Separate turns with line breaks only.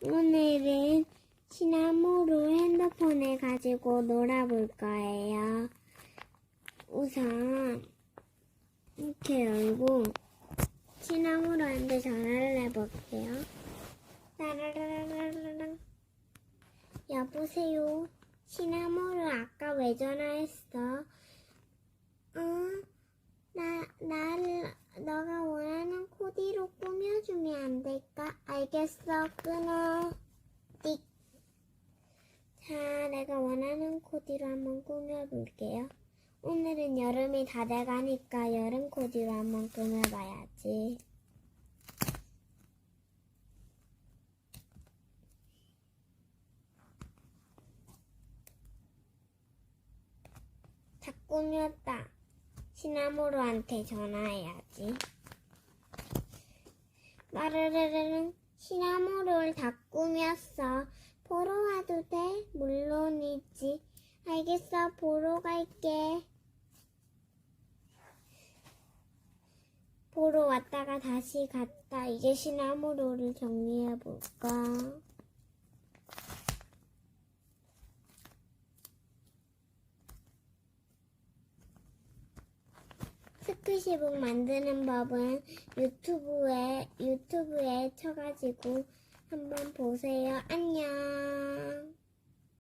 오늘은 시나모로 핸드폰을 가지고 놀아볼 거예요. 우선 이렇게 열고 시나모로한테 전화를 해볼게요. 따라라라라랑 여보세요. 시나모로 아까 왜 전화했어? 어? 나, 나, 너가 원하는 코디로 꾸며주면 안 될까? 알겠어, 끊어. 띡. 자, 내가 원하는 코디로 한번 꾸며볼게요. 오늘은 여름이 다 돼가니까 여름 코디로 한번 꾸며봐야지. 다 꾸몄다. 시나모로한테 전화해야지. 마르르르는 시나모로를 다 꾸몄어. 보러 와도 돼? 물론이지. 알겠어, 보러 갈게. 보러 왔다가 다시 갔다. 이제 시나모로를 정리해볼까? 스크시북 만드는 법은 유튜브에 유튜브에 쳐가지고 한번 보세요. 안녕.